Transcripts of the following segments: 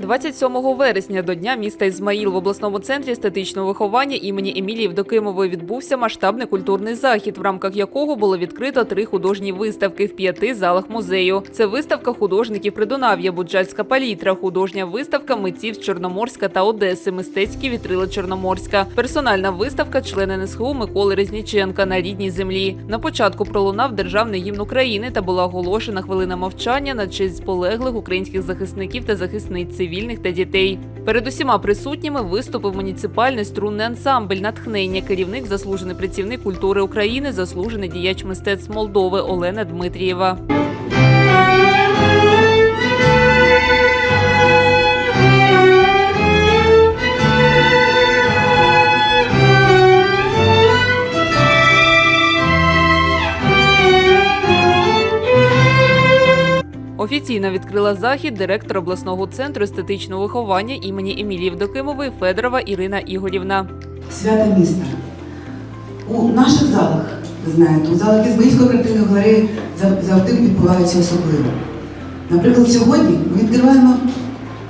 27 вересня до Дня міста Ізмаїл в обласному центрі естетичного виховання імені Емілії Вдокимової відбувся масштабний культурний захід, в рамках якого було відкрито три художні виставки в п'яти залах музею. Це виставка художників Придунав'я, Буджальська палітра, художня виставка митців з Чорноморська та Одеси, мистецькі вітрила Чорноморська, персональна виставка члена НСХУ Миколи Резніченка на рідній землі. На початку пролунав державний гімн України та була оголошена хвилина мовчання на честь полеглих українських захисників та захисниць цивільних та дітей. Перед усіма присутніми виступив муніципальний струнний ансамбль натхнення, керівник, заслужений працівник культури України, заслужений діяч мистецтв Молдови Олена Дмитрієва. Офіційно відкрила захід директор обласного центру естетичного виховання імені Емілії Вдокимової Федорова Ірина Ігорівна. свято міста. У наших залах, ви знаєте, у залах Ізмаїльської картинної галереї зав- завжди відбуваються особливо. Наприклад, сьогодні ми відкриваємо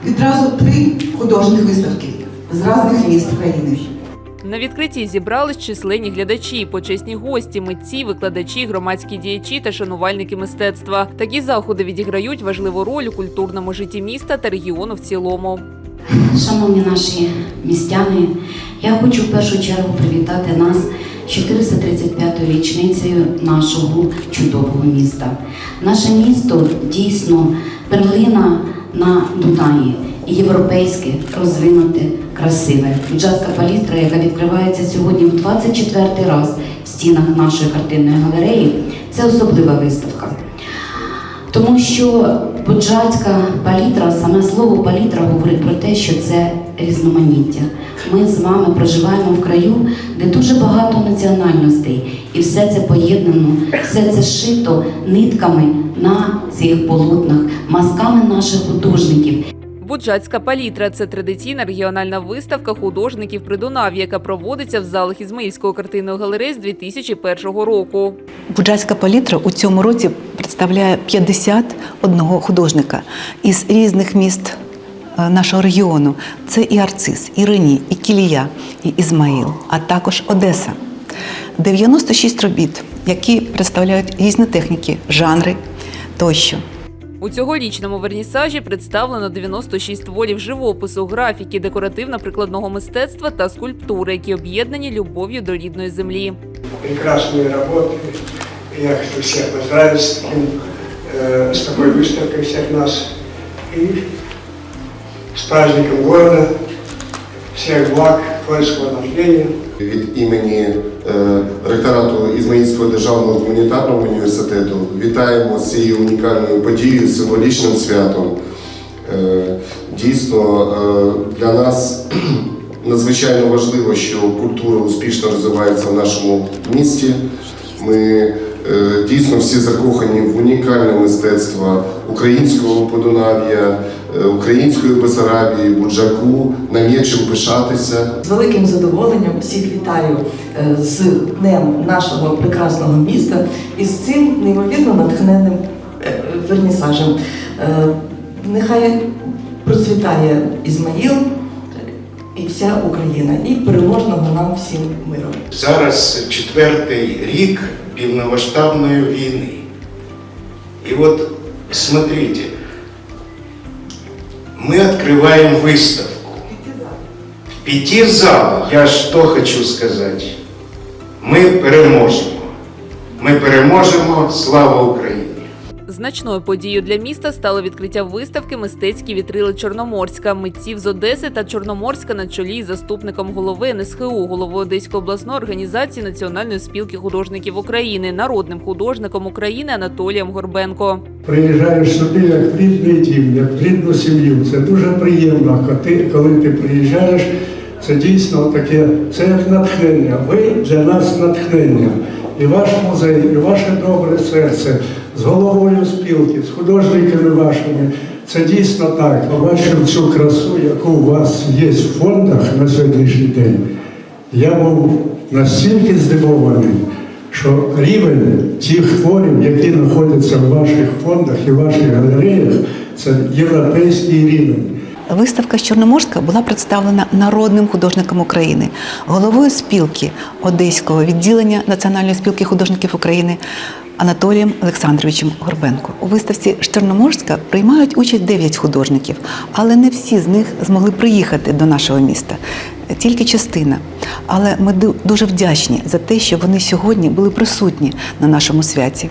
відразу три художніх виставки з різних міст України. На відкритті зібрались численні глядачі, почесні гості, митці, викладачі, громадські діячі та шанувальники мистецтва. Такі заходи відіграють важливу роль у культурному житті міста та регіону в цілому. Шановні наші містяни, я хочу в першу чергу привітати нас 435-ю річницею нашого чудового міста. Наше місто дійсно перлина на Дунаї, європейське, розвинуте, красиве. Джазка палітра, яка відкривається сьогодні в 24 раз в стінах нашої картинної галереї, це особлива виставка. Тому що буджацька палітра, саме слово палітра говорить про те, що це різноманіття. Ми з вами проживаємо в краю, де дуже багато національностей, і все це поєднано, все це шито нитками на цих полотнах, мазками наших художників. Буджацька палітра це традиційна регіональна виставка художників Придунав'я, яка проводиться в залах Ізмаїльської картинної галереї з 2001 року. Буджацька палітра у цьому році представляє 51 художника із різних міст е, нашого регіону. Це і Арцис, і Рені, і Кілія, і Ізмаїл, а також Одеса. 96 робіт, які представляють різні техніки, жанри тощо. У цьогорічному вернісажі представлено 96 творів живопису, графіки, декоративно-прикладного мистецтва та скульптури, які об'єднані любов'ю до рідної землі. прекрасные работы. Я хочу всех поздравить с, таким, э, с такой выставкой всех нас. И с праздником города, всех благ, творческого наследия. Від імені е, ректорату Ізмаїльського державного гуманітарного університету вітаємо з цією унікальною подією, символічним святом. Е, Дійсно, е, для нас надзвичайно важливо, що культура успішно розвивається в нашому місті. Ми дійсно всі закохані в унікальне мистецтво українського Подунав'я, української Бесарабії, Буджаку, нам є чим пишатися. З великим задоволенням всіх вітаю е, з днем нашого прекрасного міста і з цим неймовірно натхненним е, вернісажем. Е, Нехай процвітає Ізмаїл і вся Україна, і переможного нам всім миру. Зараз четвертий рік півномасштабної війни. И вот смотрите, мы открываем выставку. Пяти залах, я что хочу сказать, ми переможемо. Ми переможемо, слава Україні! Значною подією для міста стало відкриття виставки мистецькі вітрили Чорноморська митців з Одеси та Чорноморська на чолі з заступником голови НСХУ, головою Одеської обласної організації Національної спілки художників України, народним художником України Анатолієм Горбенко. Приїжджаєш сюди як рідний дім, як рідну сім'ю. Це дуже приємно, коли ти приїжджаєш. Це дійсно таке, це як натхнення. Ви для нас натхнення. І ваш музей, і ваше добре серце з головою спілки, з художниками вашими. Це дійсно так. Побачив цю красу, яку у вас є в фондах на сьогоднішній день. Я був настільки здивований, що рівень тих творів, які знаходяться в ваших фондах і ваших галереях, це європейський рівень. Виставка з Чорноморська була представлена народним художником України, головою спілки Одеського відділення Національної спілки художників України Анатолієм Олександровичем Горбенко. У виставці з Чорноморська приймають участь 9 художників, але не всі з них змогли приїхати до нашого міста. Тільки частина. Але ми дуже вдячні за те, що вони сьогодні були присутні на нашому святі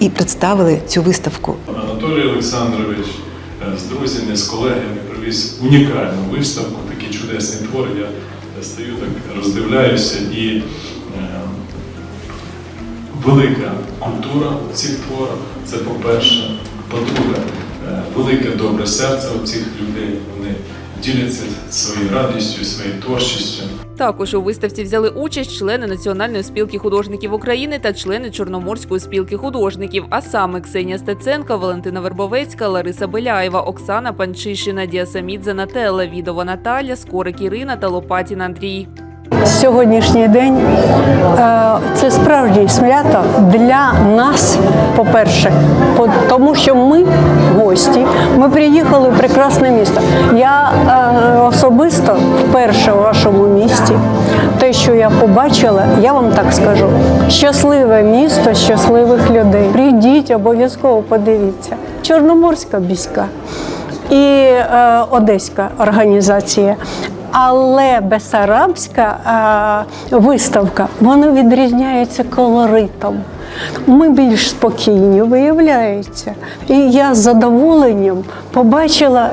і представили цю виставку. Анатолій Олександрович е, з друзями, з колегами привіз унікальну виставку, такі чудесні твори. Я стою так роздивляюся і е, велика культура у цих творах. Це по-перше. По-друге, е, велике добре серце у цих людей. Вони діляться своєю радістю, своєю творчістю. Також у виставці взяли участь члени Національної спілки художників України та члени Чорноморської спілки художників, а саме Ксенія Стеценко, Валентина Вербовецька, Лариса Беляєва, Оксана Панчишина, Діасамідзе Нателла, Відова Наталя, Скорик Ірина та Лопатін Андрій. Сьогоднішній день е, це справжнє свято для нас, по-перше, тому що ми гості, ми приїхали в прекрасне місто. Я е, особисто вперше у вашому місті. Те, що я побачила, я вам так скажу: щасливе місто, щасливих людей. Прийдіть, обов'язково подивіться. Чорноморська міська і е, Одеська організація. Але Бесарабська е, виставка вона відрізняється колоритом. Ми більш спокійні, виявляється. І я з задоволенням побачила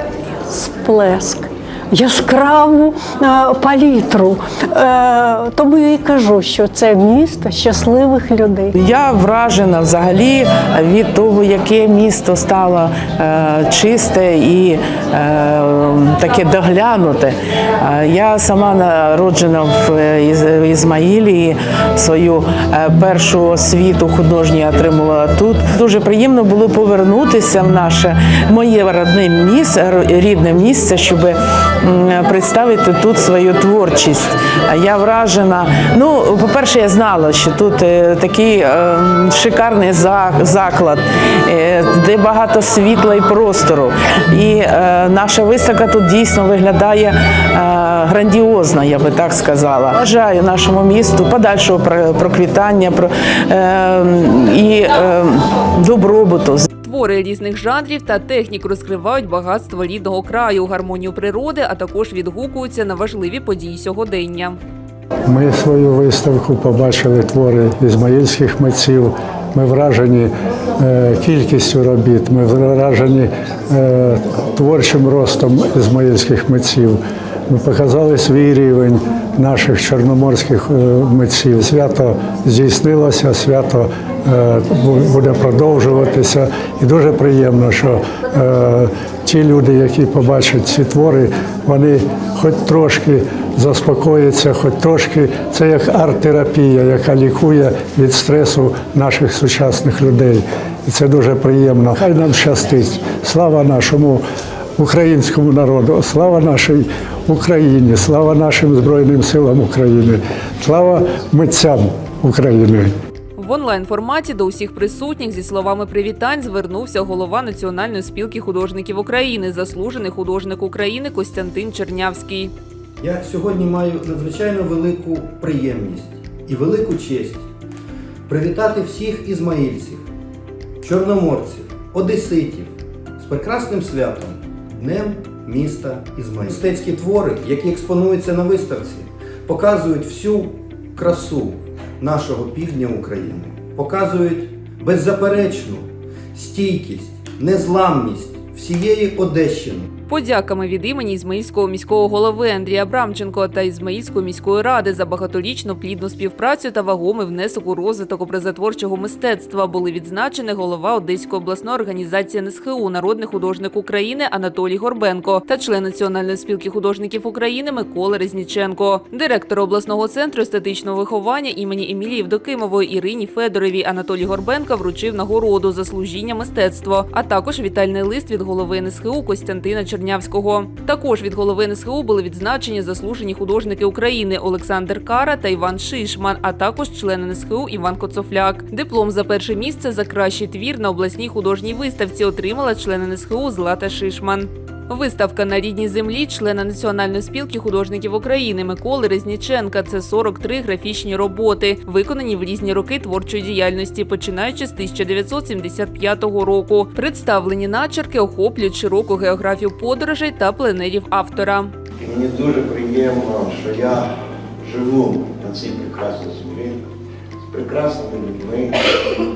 сплеск. Яскраву е, палітру. Е, тому я і кажу, що це місто щасливих людей. Я вражена взагалі від того, яке місто стало е, чисте і таке доглянуте. Я сама народжена в Із- Ізмаїлі, свою першу освіту художню отримала тут. Дуже приємно було повернутися в наше моє родне місце, рідне місце, щоб м, представити тут свою творчість. Я вражена. Ну, по-перше, я знала, що тут е, такий е, шикарний заклад, е, де багато світла і простору. І наша виставка тут дійсно виглядає грандіозно, я би так сказала. Бажаю нашому місту подальшого про- проквітання про, і добробуту. Твори різних жанрів та технік розкривають багатство рідного краю, гармонію природи, а також відгукуються на важливі події сьогодення. Ми свою виставку побачили твори ізмаїльських митців. Ми вражені е, кількістю робіт, ми вражені е, творчим ростом ізмаїльських митців. Ми показали свій рівень наших чорноморських е, митців. Свято здійснилося, свято буде продовжуватися. І дуже приємно, що е, ті люди, які побачать ці твори, вони хоч трошки заспокоїться, хоч трошки це як арт-терапія, яка лікує від стресу наших сучасних людей. І це дуже приємно. Хай нам щастить. Слава нашому українському народу, слава нашій Україні, слава нашим Збройним силам України, слава митцям України. В онлайн форматі до усіх присутніх зі словами привітань звернувся голова Національної спілки художників України, заслужений художник України Костянтин Чернявський. Я сьогодні маю надзвичайно велику приємність і велику честь привітати всіх ізмаїльців, чорноморців, одеситів з прекрасним святом Днем міста Ізмаїл. Мистецькі твори, які експонуються на виставці, показують всю красу нашого півдня України, показують беззаперечну стійкість, незламність всієї Одещини. Подяками від імені Ізмаїльського міського голови Андрія Брамченко та Ізмаїльської міської ради за багаторічну плідну співпрацю та вагомий внесок у розвиток образотворчого мистецтва були відзначені голова Одеської обласної організації НСХУ, народний художник України Анатолій Горбенко та член Національної спілки художників України Микола Резніченко, директор обласного центру естетичного виховання імені Емілії Вдокимової Ірині Федоровій Анатолій Горбенко вручив нагороду за служіння мистецтво, а також вітальний лист від голови НСХУ Костянтина Чернявського. Також від голови НСХУ були відзначені заслужені художники України Олександр Кара та Іван Шишман, а також член НСХУ Іван Коцофляк. Диплом за перше місце за кращий твір на обласній художній виставці отримала член НСХУ Злата Шишман. Виставка на рідній землі члена Національної спілки художників України Миколи Резніченка. Це 43 графічні роботи, виконані в різні роки творчої діяльності, починаючи з 1975 року. Представлені начерки охоплюють широку географію подорожей та пленерів автора. Мені дуже приємно, що я живу на цій прекрасній землі з прекрасними людьми,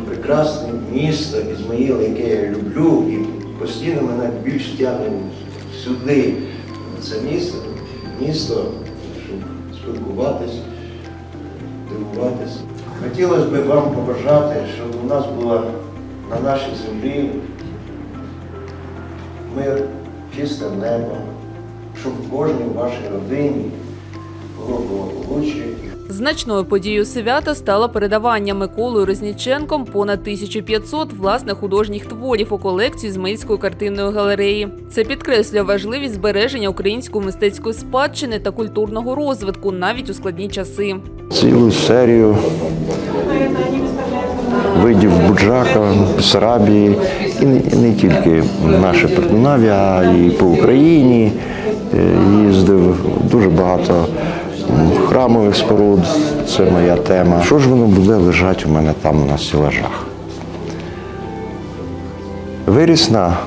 прекрасне місто Ізмаїл, яке я люблю, і постійно мене більш тягне сюди, це місто, місто, щоб спілкуватись, дивуватись. Хотілося б вам побажати, щоб у нас була на нашій землі мир, чисте небо, щоб в кожній вашій родині було благополуччя Значною подією свята стало передавання Миколою Резніченком понад 1500 власних художніх творів у колекцію Ізмаїльської картинної галереї. Це підкреслює важливість збереження української мистецької спадщини та культурного розвитку навіть у складні часи. цілу серію видів буджака, Бессарабії, і не, тільки наше Придунав'я, а і по Україні Е, їздив. Дуже багато храмових споруд, це моя тема. Що ж воно буде лежати у мене там на стелажах? Виріс на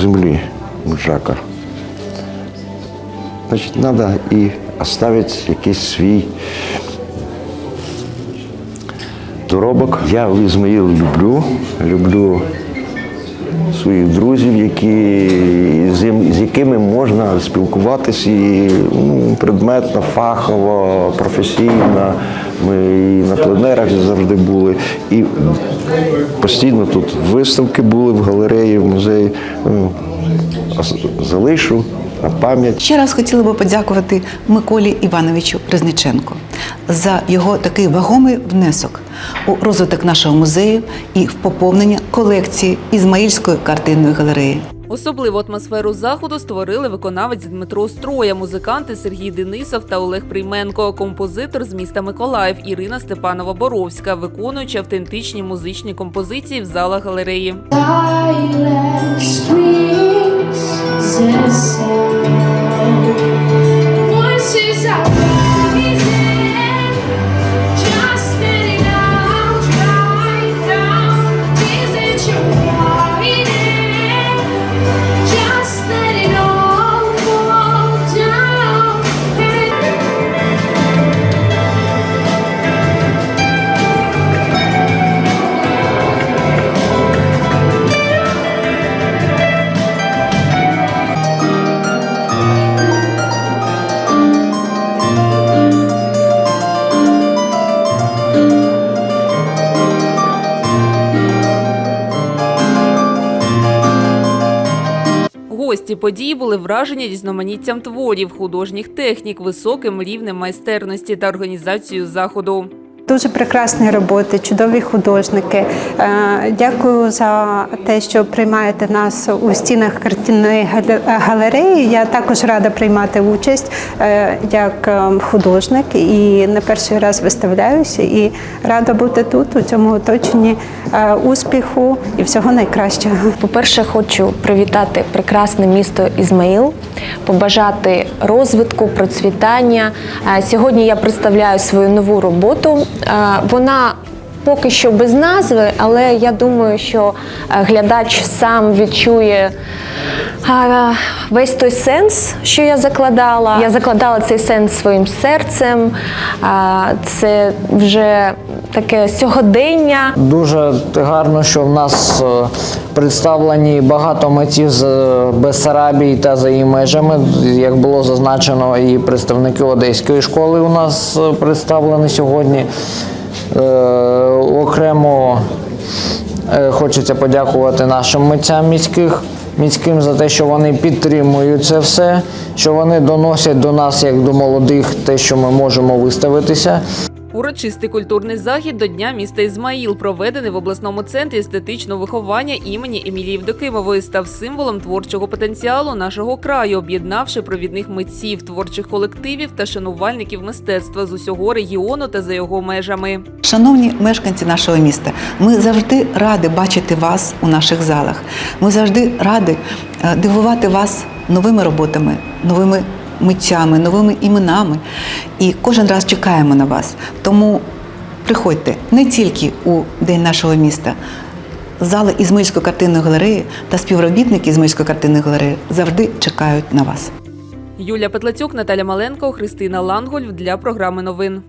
землі буджака. Значить, треба і оставити якийсь свій доробок. Я Ізмаїл люблю, люблю своїх друзів, які, з, з якими можна спілкуватися і ну, предметно, фахово, професійно. Ми і на пленерах завжди були. І постійно тут виставки були в галереї, в музеї. Ну, залишу на пам'ять. Ще раз хотіла би подякувати Миколі Івановичу Резниченку за його такий вагомий внесок у розвиток нашого музею і в поповнення колекції Ізмаїльської картинної галереї. Особливу атмосферу заходу створили виконавець Дмитро Строя, музиканти Сергій Денисов та Олег Прийменко, композитор з міста Миколаїв Ірина Степанова Боровська, виконуючи автентичні музичні композиції в залах галереї. Гості події були вражені різноманіттям творів, художніх технік, високим рівнем майстерності та організацією заходу. Дуже прекрасні роботи, чудові художники. Е, Дякую за те, що приймаєте нас у стінах картинної гале- галереї. Я також рада приймати участь е, як е, художник і не перший раз виставляюся. І рада бути тут, у цьому оточенні успіху і всього найкращого. По-перше, хочу привітати прекрасне місто Ізмаїл, побажати розвитку, процвітання. Сьогодні я представляю свою нову роботу. Е, Вона поки що без назви, але я думаю, що е, глядач сам відчує. е, Весь той сенс, що я закладала. Я закладала цей сенс своїм серцем. Це вже таке сьогодення. Дуже гарно, що в нас е, представлені багато митців з е, Бессарабії та за її межами. Як було зазначено, і представники Одеської школи у нас е, представлені сьогодні. Окремо хочеться подякувати нашим митцям міських. Міським за те, що вони підтримують це все, що вони доносять до нас як до молодих те, що ми можемо виставитися. Урочистий культурний захід до Дня міста Ізмаїл, проведений в обласному центрі естетичного виховання імені Емілії Євдокимової, став символом творчого потенціалу нашого краю, об'єднавши провідних митців, творчих колективів та шанувальників мистецтва з усього регіону та за його межами. Шановні мешканці нашого міста, ми завжди раді бачити вас у наших залах. Ми завжди раді е, дивувати вас новими роботами, новими митцями, новими іменами. І кожен раз чекаємо на вас. Тому приходьте не тільки у День нашого міста. Зали Ізмаїльської картинної галереї та співробітники Ізмаїльської картинної галереї завжди чекають на вас. Юлія Петлацюк, Наталя Маленко, Христина Лангольф для програми новин.